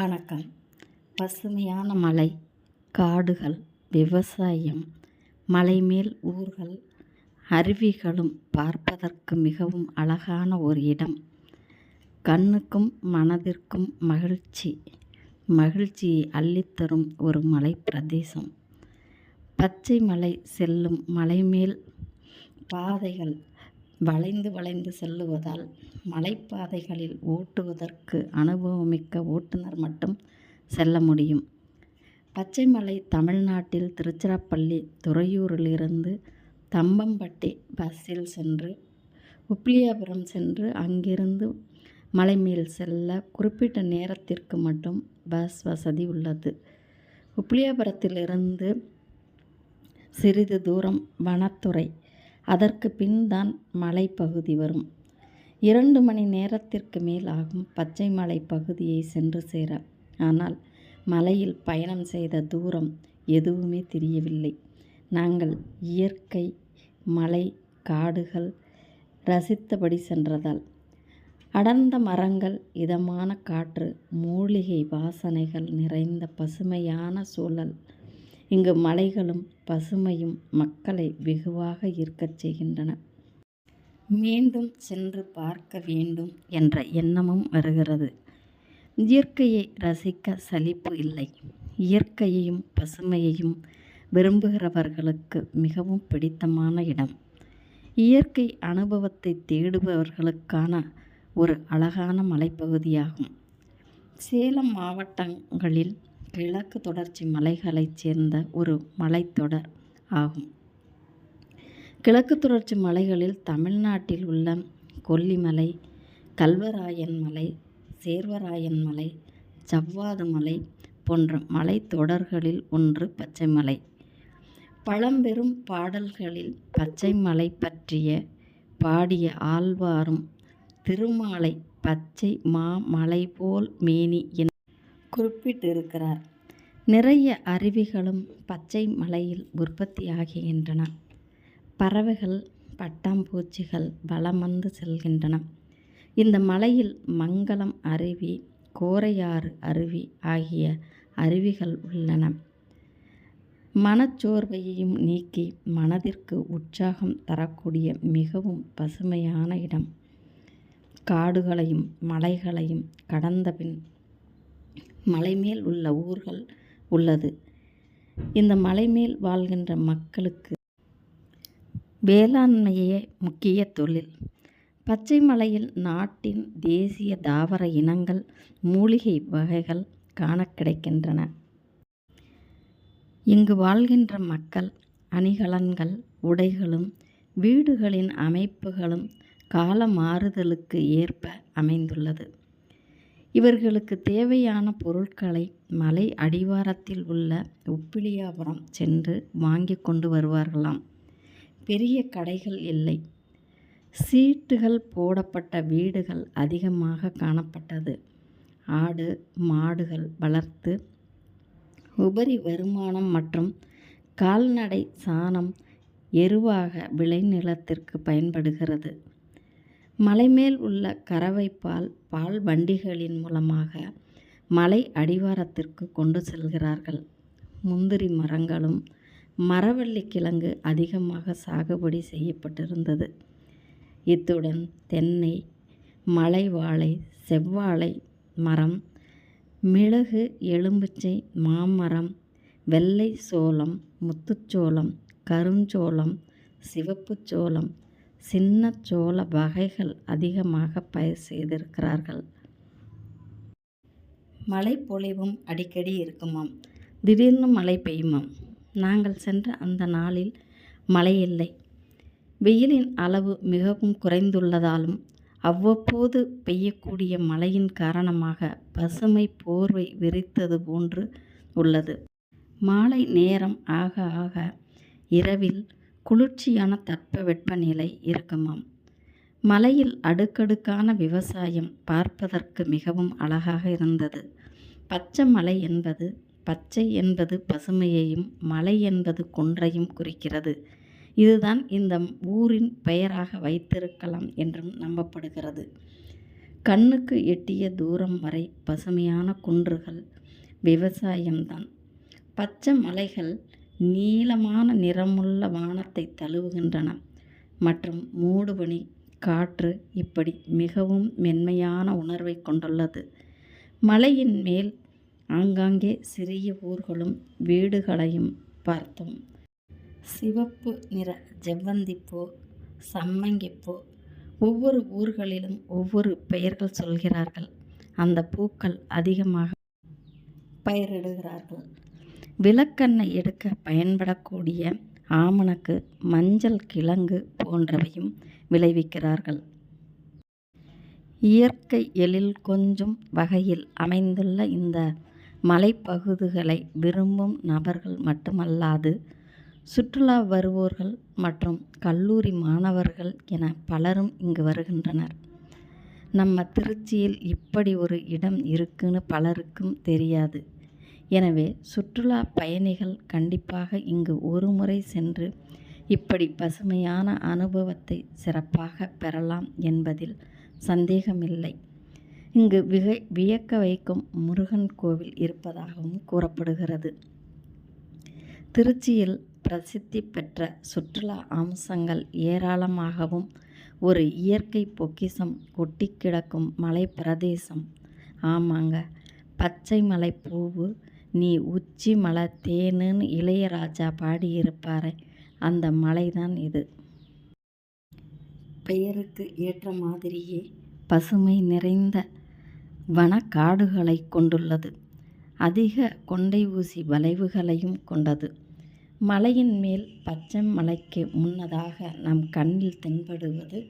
வணக்கம். பசுமையான மலை காடுகள் விவசாயம் மலைமேல் ஊர்கள் அருவிகளும் பார்ப்பதற்கு மிகவும் அழகான ஒரு இடம். கண்ணுக்கும் மனதிற்கும் மகிழ்ச்சி. மகிழ்ச்சியை அள்ளித்தரும் ஒரு மலை பிரதேசம் பச்சை மலை செல்லும் மலைமேல் பாதைகள் வளைந்து வளைந்து செல்லுவதால் மலைப்பாதைகளில் ஓட்டுவதற்கு அனுபவமிக்க ஓட்டுநர் மட்டும் செல்ல முடியும். பச்சைமலை தமிழ்நாட்டில் திருச்சிராப்பள்ளி துறையூரிலிருந்து தம்பம்பட்டி பஸ்ஸில் சென்று உப்பிலியாபுரம் சென்று அங்கிருந்து மலைமேல் செல்ல குறிப்பிட்ட நேரத்திற்கு மட்டும் பஸ் வசதி உள்ளது. உப்பிலியாபுரத்திலிருந்து சிறிது தூரம் வனத்துறை அதற்கு பின் தான் மலைப்பகுதி வரும். இரண்டு மணி நேரத்திற்கு மேல் ஆகும் பச்சை மலை பகுதியை சென்று சேர. ஆனால் மலையில் பயணம் செய்த தூரம் எதுவுமே தெரியவில்லை. நாங்கள் இயற்கை மலை காடுகள் ரசித்தபடி சென்றதால். அடர்ந்த மரங்கள் இதமான காற்று மூலிகை வாசனைகள் நிறைந்த பசுமையான சூழல் இங்கு மலைகளும் பசுமையும் மக்களை வெகுவாக இருக்கச் செய்கின்றன. மீண்டும் சென்று பார்க்க வேண்டும் என்ற எண்ணமும் வருகிறது. இயற்கையை ரசிக்க சலிப்பு இல்லை. இயற்கையையும் பசுமையையும் விரும்புகிறவர்களுக்கு மிகவும் பிடித்தமான இடம். இயற்கை அனுபவத்தை தேடுபவர்களுக்கான ஒரு அழகான மலைப்பகுதியாகும். சேலம் மாவட்டங்களில் கிழக்கு தொடர்ச்சி மலைகளைச் சேர்ந்த ஒரு மலைத்தொடர் ஆகும். கிழக்கு தொடர்ச்சி மலைகளில் தமிழ்நாட்டில் உள்ள கொல்லிமலை கல்வராயன் மலை சேர்வராயன் மலை ஜவ்வாது மலை போன்ற மலைத்தொடர்களில் ஒன்று பச்சைமலை. பழம்பெரும் பாடல்களில் பச்சைமலை பற்றிய பாடிய ஆழ்வாரும் திருமாலை பச்சை மா மலை போல் மேனி என் குறிப்பிட்டிருக்கிறார். நிறைய அருவிகளும் பச்சை மலையில் உற்பத்தியாகின்றன பறவைகள் பட்டாம்பூச்சிகள் வலம் வந்து செல்கின்றன. இந்த மலையில் மங்களம் அருவி கோரையாறு அருவி ஆகிய அருவிகள் உள்ளன. மனச்சோர்வையையும் நீக்கி மனதிற்கு உற்சாகம் தரக்கூடிய மிகவும் பசுமையான இடம். காடுகளையும் மலைகளையும் கடந்த பின் மலைமேல் உள்ள ஊர்கள் உள்ளது. இந்த மலைமேல் வாழ்கின்ற மக்களுக்கு வேளாண்மையே முக்கிய தொழில். பச்சை மலையில் நாட்டின் தேசிய தாவர இனங்கள் மூலிகை வகைகள் காண கிடைக்கின்றன. இங்கு வாழ்கின்ற மக்கள் அணிகலன்கள் உடைகளும் வீடுகளின் அமைப்புகளும் கால மாறுதலுக்கு ஏற்ப அமைந்துள்ளது. இவர்களுக்கு தேவையான பொருட்களை மலை அடிவாரத்தில் உள்ள உப்பிலியாபுரம் சென்று வாங்கி கொண்டு வருவார்களாம். பெரிய கடைகள் இல்லை. சீட்டுகள் போடப்பட்ட வீடுகள் அதிகமாக காணப்பட்டது. ஆடு மாடுகள் வளர்த்து உபரி வருமானம் மற்றும் கால்நடை சாணம் எருவாக விளைநிலத்திற்கு பயன்படுகிறது. மலைமேல் உள்ள கறவைப்பால் பால் வண்டிகளின் மூலமாக மலை அடிவாரத்திற்கு கொண்டு செல்கிறார்கள். முந்திரி மரங்களும் மரவள்ளி கிழங்கு அதிகமாக சாகுபடி செய்யப்பட்டிருந்தது. இத்துடன் தென்னை மலை வாழை செவ்வாழை மரம் மிளகு எலும்புச்சை மாமரம் வெள்ளை சோளம் முத்துச்சோளம் கருஞ்சோளம் சிவப்புச்சோளம் சின்ன சோள வகைகள் அதிகமாக பயிர் செய்திருக்கிறார்கள். மழை பொழிவும் அடிக்கடி இருக்குமாம். திடீர்னு மழை பெய்யுமாம். நாங்கள் சென்ற அந்த நாளில் மழை இல்லை. வெயிலின் அளவு மிகவும் குறைந்துள்ளதாலும் அவ்வப்போது பெய்யக்கூடிய மழையின் காரணமாக பசுமை போர்வை விரித்தது போன்று உள்ளது. மாலை நேரம் ஆக ஆக இரவில் குளிர்ச்சியான தட்பவெப்பநிலை இருக்குமாம் மலையில் அடுக்கடுக்கான விவசாயம் பார்ப்பதற்கு மிகவும் அழகாக இருந்தது. பச்சை மலை என்பது பச்சை என்பது பசுமையையும் மலை என்பது குன்றையும் குறிக்கிறது. இதுதான் இந்த ஊரின் பெயராக வைத்திருக்கலாம் என்றும் நம்பப்படுகிறது. கண்ணுக்கு எட்டிய தூரம் வரை பசுமையான குன்றுகள் விவசாயம்தான். பச்சை மலைகள் நீளமான நிறமுள்ள வானத்தை தழுவுகின்றன. மற்றும் மூடுபனி காற்று இப்படி மிகவும் மென்மையான உணர்வைக் கொண்டுள்ளது. மலையின் மேல் ஆங்காங்கே சிறிய ஊர்களும் வீடுகளையும் பார்த்தோம். சிவப்பு நிற செவ்வந்திப்பூ சம்மங்கிப்பூ. ஒவ்வொரு ஊர்களிலும் ஒவ்வொரு பெயர்கள் சொல்கிறார்கள். அந்த பூக்கள் அதிகமாக பயிரிடுகிறார்கள். விளக்கெண்ணெய் எடுக்க பயன்படக்கூடிய ஆமணக்கு மஞ்சள் கிழங்கு போன்றவையும் விளைவிக்கிறார்கள். இயற்கை எழில் கொஞ்சும் வகையில் அமைந்துள்ள இந்த மலைப்பகுதிகளை விரும்பும் நபர்கள் மட்டுமல்லாது சுற்றுலா வருவோர்கள் மற்றும் கல்லூரி மாணவர்கள் என பலரும் இங்கு வருகின்றனர். நம்ம திருச்சியில் இப்படி ஒரு இடம் இருக்குன்னு பலருக்கும் தெரியாது. எனவே சுற்றுலா பயணிகள் கண்டிப்பாக இங்கு ஒருமுறை சென்று இப்படி பசுமையான அனுபவத்தை சிறப்பாக பெறலாம் என்பதில் சந்தேகமில்லை. இங்கு வியக்க வைக்கும் முருகன் கோவில் இருப்பதாகவும் கூறப்படுகிறது. திருச்சியில் பிரசித்தி பெற்ற சுற்றுலா அம்சங்கள் ஏராளமாகவும் ஒரு இயற்கை பொக்கிஷம் கொட்டி கிடக்கும் மலை பிரதேசம் ஆமாங்க பச்சை மலை பூவு நீ உச்சி மலை தேனுன்னு இளையராஜா பாடியிருப்பாரே அந்த மலைதான் இது. பெயருக்கு ஏற்ற மாதிரியே பசுமை நிறைந்த வனக்காடுகளை கொண்டுள்ளது. அதிக கொண்டை ஊசி வளைவுகளையும் கொண்டது. மலையின் மேல் பச்சை மலைக்கு முன்னதாக நம் கண்ணில் தென்படுவது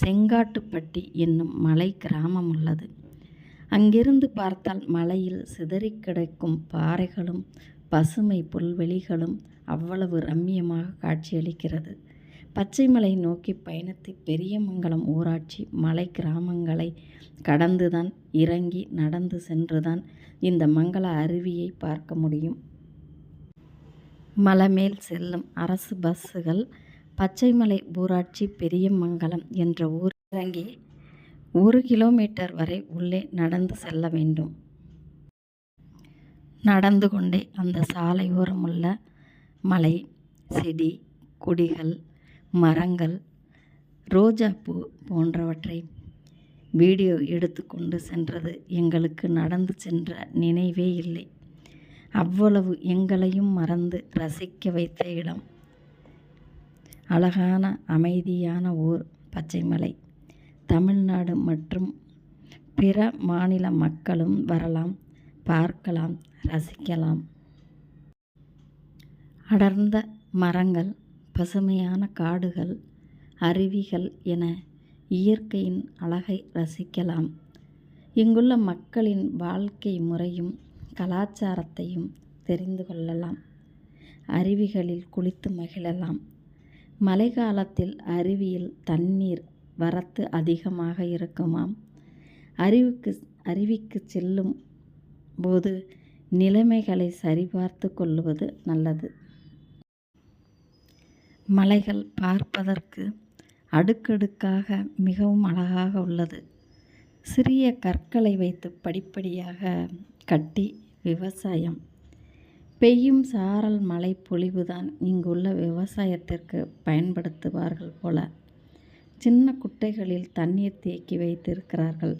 செங்காட்டுப்பட்டி என்னும் மலை கிராமம் உள்ளது. அங்கிருந்து பார்த்தால் மலையில் சிதறிக் கிடக்கும் பாறைகளும் பசுமை புல்வெளிகளும் அவ்வளவு ரம்மியமாக காட்சியளிக்கிறது. பச்சைமலை நோக்கி பயணித்து பெரியமங்கலம் ஊராட்சி மலை கிராமங்களை கடந்துதான் இறங்கி நடந்து சென்றுதான் இந்த மங்கள அருவியை பார்க்க முடியும். மலை மேல் செல்லும் அரசு பஸ்ஸுகள் பச்சைமலை ஊராட்சி பெரியமங்கலம் என்ற ஊர் இறங்கி ஒரு கிலோமீட்டர் வரை உள்ளே நடந்து செல்ல வேண்டும். நடந்து கொண்டே அந்த சாலையோரமுள்ள மலை செடி கொடிகள் மரங்கள் ரோஜாப்பூ போன்றவற்றை வீடியோ எடுத்துக்கொண்டு சென்றது எங்களுக்கு நடந்து சென்ற நினைவே இல்லை. அவ்வளவு எங்களையும் மறந்து ரசிக்க வைத்த இடம். அழகான அமைதியான ஊர் பச்சைமலை. தமிழ்நாடு மற்றும் பிற மாநில மக்களும் வரலாம் பார்க்கலாம் ரசிக்கலாம். அடர்ந்த மரங்கள் பசுமையான காடுகள் அருவிகள் என இயற்கையின் அழகை ரசிக்கலாம். இங்குள்ள மக்களின் வாழ்க்கை முறையும் கலாச்சாரத்தையும் தெரிந்து கொள்ளலாம். அருவிகளில் குளித்து மகிழலாம். மழைக்காலத்தில் அருவியில் தண்ணீர் வரத்து அதிகமாக இருக்குமாம். அறிவுக்கு அருவிக்குச் செல்லும் போது நிலைமைகளை சரிபார்த்துக் கொள்வது நல்லது. மலைகள் பார்ப்பதற்கு அடுக்கடுக்காக மிகவும் அழகாக உள்ளது. சிறிய கற்களை வைத்து படிப்படியாக கட்டி விவசாயம். பெய்யும் சாரல் மழை பொழிவுதான் இங்குள்ள விவசாயத்திற்கு பயன்படுத்துவார்கள் போல. சின்ன குட்டைகளில் தண்ணீர் தேக்கி வைத்திருக்கிறார்கள்.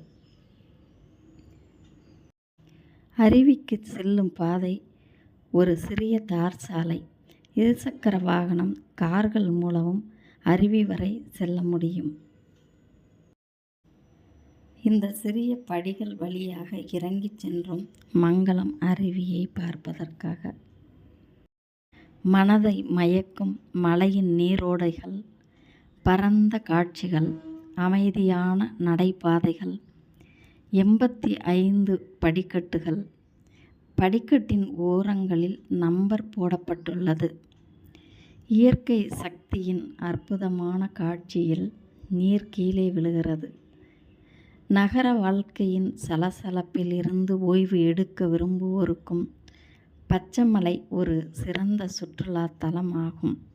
அருவிக்கு செல்லும் பாதை ஒரு சிறிய தார் சாலை. இருசக்கர வாகனம் கார்கள் மூலமும் அருவி வரை செல்ல முடியும். இந்த சிறிய படிகள் வழியாக இறங்கிச் சென்றும் மங்களம் அருவியை பார்ப்பதற்காக. மனதை மயக்கும் மலையின் நீரோடைகள் பரந்த காட்சிகள் அமைதியான நடைபாதைகள் எண்பத்தி ஐந்து படிக்கட்டுகள். படிக்கட்டின் ஓரங்களில் நம்பர் போடப்பட்டுள்ளது. இயற்கை சக்தியின் அற்புதமான காட்சியில் நீர் கீழே விழுகிறது. நகர வாழ்க்கையின் சலசலப்பில் இருந்து ஓய்வு எடுக்க விரும்புவோருக்கும் பச்சைமலை ஒரு சிறந்த சுற்றுலாத் தலம் ஆகும்.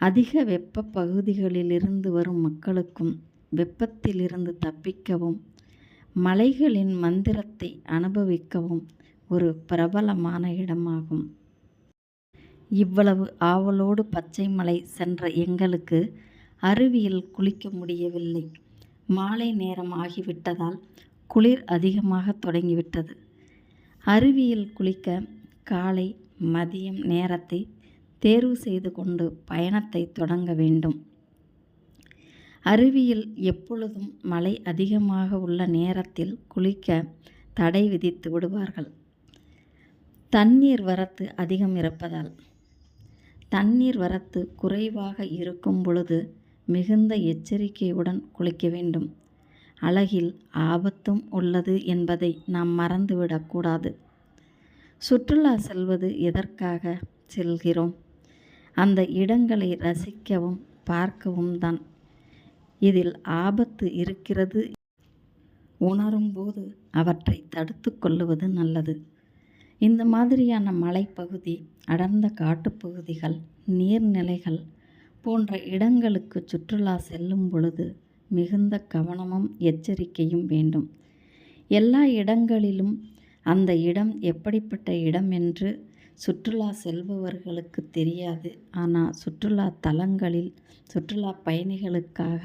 அதிக வெப்ப பகுதிகளிலிருந்து வரும் மக்களுக்கும் வெப்பத்திலிருந்து தப்பிக்கவும் மலைகளின் மந்திரத்தை அனுபவிக்கவும் ஒரு பிரபலமான இடமாகும். இவ்வளவு ஆவலோடு பச்சைமலை சென்ற எங்களுக்கு அருவியில் குளிக்க முடியவில்லை. மாலை நேரம் ஆகிவிட்டதால் குளிர் அதிகமாக தொடங்கிவிட்டது. அருவியில் குளிக்க காலை மதியம் நேரத்தை தேர்வு செய்து கொண்டு பயணத்தை தொடங்க வேண்டும். அருவியில் எப்பொழுதும் மழை அதிகமாக உள்ள நேரத்தில் குளிக்க தடை விதித்து விடுவார்கள். தண்ணீர் வரத்து அதிகம் இருப்பதால். தண்ணீர் வரத்து குறைவாக இருக்கும் பொழுது மிகுந்த எச்சரிக்கையுடன் குளிக்க வேண்டும். அழகில் ஆபத்தும் உள்ளது என்பதை நாம் மறந்துவிடக்கூடாது. சுற்றுலா செல்வது எதற்காக செல்கிறோம்? அந்த இடங்களை ரசிக்கவும் பார்க்கவும் தான். இதில் ஆபத்து இருக்கிறது. உணரும்போது அவற்றை தடுத்து கொள்ளுவது நல்லது. இந்த மாதிரியான மலைப்பகுதி அடர்ந்த காட்டுப்பகுதிகள் நீர்நிலைகள் போன்ற இடங்களுக்கு சுற்றுலா செல்லும் பொழுது மிகுந்த கவனமும் எச்சரிக்கையும் வேண்டும். எல்லா இடங்களிலும் அந்த இடம் எப்படிப்பட்ட இடம் என்று சுற்றுலா செல்பவர்களுக்கு தெரியாது. ஆனால் சுற்றுலா தலங்களில் சுற்றுலா பயணிகளுக்காக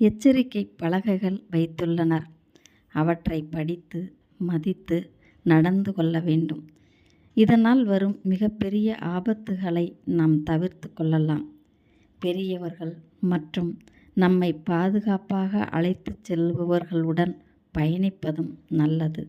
எச்சரிக்கை பலகைகள் வைத்துள்ளனர். அவற்றை படித்து மதித்து நடந்து கொள்ள வேண்டும். இதனால் வரும் மிகப்பெரிய ஆபத்துகளை நாம் தவிர்த்து கொள்ளலாம். பெரியவர்கள் மற்றும் நம்மை பாதுகாப்பாக அழைத்துச் செல்பவர்களுடன் பயணிப்பதும் நல்லது.